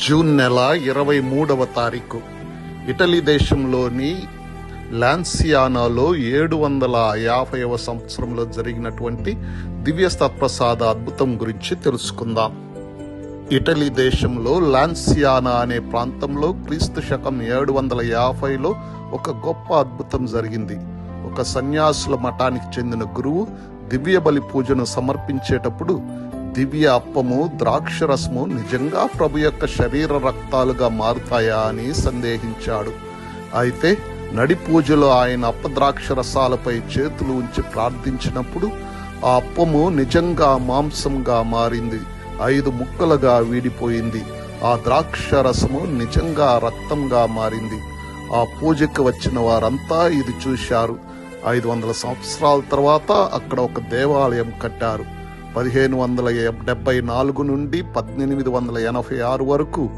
June నెల ఇరవై మూడవ తారీఖు. ఇటలీ దేశంలోని లాన్సియానాలో ఏడు వందల యాభైవ సంవత్సరంలో జరిగినటువంటి దివ్యస్తత్ప్రసాద అద్భుతం గురించి తెలుసుకుందాం. ఇటలీ దేశంలో లాన్సియానా అనే ప్రాంతంలో క్రీస్తు శకం ఏడు వందల యాభైలో ఒక గొప్ప అద్భుతం జరిగింది. ఒక సన్యాసుల మఠానికి చెందిన గురువు దివ్య బలి పూజను సమర్పించేటప్పుడు దివ్య అప్పము ద్రాక్షరసము నిజంగా ప్రభు యొక్క శరీర రక్తాలుగా మారుతాయా అని సందేహించాడు. అయితే నడి పూజలో ఆయన అప్పద్రాక్ష రసాలపై చేతులు ఉంచి ప్రార్థించినప్పుడు ఆ అప్పము నిజంగా మాంసంగా మారింది. ఐదు ముక్కలుగా వీడిపోయింది. ఆ ద్రాక్ష రసము నిజంగా రక్తంగా మారింది. ఆ పూజకు వచ్చిన వారంతా ఇది చూశారు. ఐదు వందల సంవత్సరాల తర్వాత అక్కడ ఒక దేవాలయం కట్టారు. పదిహేను వందల డెబ్బై నాలుగు నుండి పద్దెనిమిది వందల ఎనభై ఆరు వరకు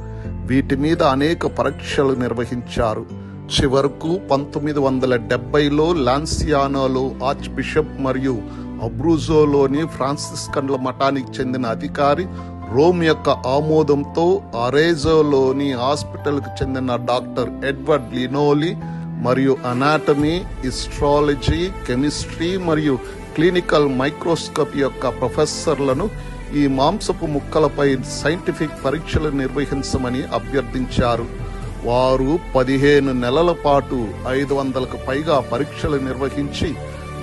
వీటి మీద అనేక పరీక్షలు నిర్వహించారు. చివరకు పంతొమ్మిది వందల డెబ్బైలో లాన్సియానాలో ఆర్చ్ బిషప్ మరియు అబ్రూజోలోని ఫ్రాన్సిస్కన్ల మఠానికి చెందిన అధికారి రోమ్ యొక్క ఆమోదంతో అరేజోలోని హాస్పిటల్కి చెందిన డాక్టర్ ఎడ్వర్డ్ లినోలి మరియు అనాటమీ ఇస్ట్రాలజీ కెమిస్ట్రీ మరియు క్లినికల్ మైక్రోస్కోప్ యొక్క ప్రొఫెసర్లను ఈ మాంసపు ముక్కలపై సైంటిఫిక్ పరీక్షలు నిర్వహించమని అభ్యర్థించారు. వారు పదిహేను నెలల పాటు ఐదు వందలకు పైగా పరీక్షలు నిర్వహించి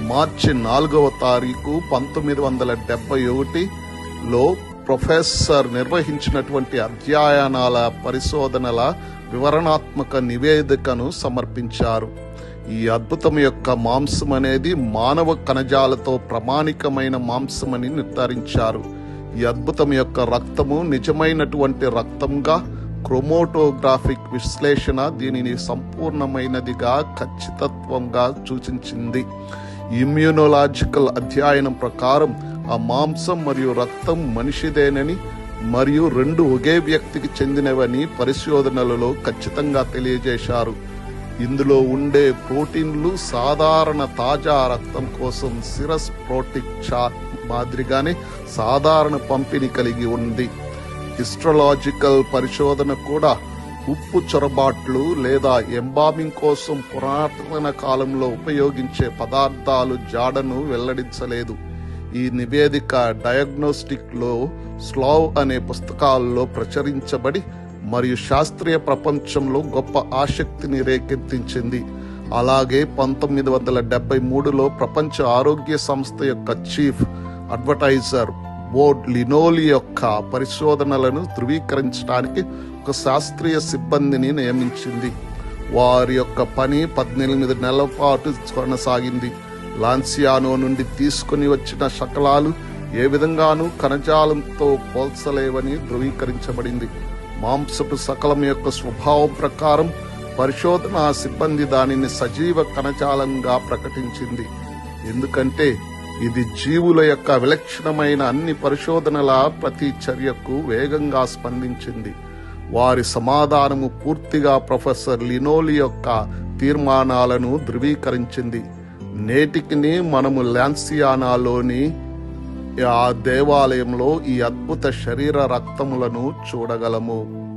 మార్చి నాలుగవ తారీఖు పంతొమ్మిది వందల డెబ్బై ఒకటిలో ప్రొఫెసర్ నిర్వహించినటువంటి అధ్యయనాల పరిశోధనల వివరణాత్మక నివేదికను సమర్పించారు. ఈ అద్భుతం యొక్క మాంసం అనేది మానవ కణజాలతో ప్రమాణికమైన మాంసమని నిర్ధారించారు. ఈ అద్భుతం యొక్క రక్తము నిజమైనటువంటి రక్తంగా క్రోమోటోగ్రాఫిక్ విశ్లేషణ దీనిని సంపూర్ణమైనదిగా ఖచ్చితత్వంగా సూచించింది. ఇమ్యూనోలాజికల్ అధ్యయనం ప్రకారం ఆ మాంసం మరియు రక్తం మనిషిదేనని మరియు రెండు ఒకే వ్యక్తికి చెందినవని పరిశోధనలలో ఖచ్చితంగా తెలియజేశారు. ఇందులో ఉండే ప్రోటీన్లు సాధారణ తాజా రక్తం కోసం సిరస్ ప్రోటిక్ చార్ట్ మాదిరిగానే సాధారణ పంపిణీ కలిగి ఉంది. హిస్ట్రలాజికల్ పరిశోధన కూడా ఉప్పు చొరబాట్లు లేదా ఎంబామింగ్ కోసం పురాతన కాలంలో ఉపయోగించే పదార్థాలు జాడను వెల్లడించలేదు. ఈ నివేదిక డయాగ్నోస్టిక్లో స్లావ్ అనే పుస్తకాల్లో ప్రచురించబడి మరియు శాస్త్రీయ ప్రపంచంలో గొప్ప ఆసక్తిని రేకెత్తించింది. అలాగే పంతొమ్మిది వందల డెబ్బై మూడులో ప్రపంచ ఆరోగ్య సంస్థ యొక్క చీఫ్ అడ్వర్టైజర్ బోర్డ్ లినోలి యొక్క పరిశోధనలను ధృవీకరించడానికి ఒక శాస్త్రీయ సిబ్బందిని నియమించింది. వారి యొక్క పని పద్దెనిమిది నెలల పాటు కొనసాగింది. లాన్సియానో నుండి తీసుకుని వచ్చిన శకలాలు ఏ విధంగానూ కణజాలంతో పోల్చలేవని ధృవీకరించబడింది. మాంసపు సకలం యొక్క స్వభావం ప్రకారం పరిశోధన సిబ్బంది దానిని సజీవ కణజాలంగా ప్రకటించింది. ఎందుకంటే ఇది జీవుల యొక్క విలక్షణమైన అన్ని పరిశోధనల ప్రతి చర్యకు వేగంగా స్పందించింది. వారి సమాధానము పూర్తిగా ప్రొఫెసర్ లినోలి యొక్క తీర్మానాలను ధృవీకరించింది. నేటికిని మనము లాన్సియానాలోని ఆ దేవాలయంలో ఈ అద్భుత శరీర రక్తములను చూడగలము.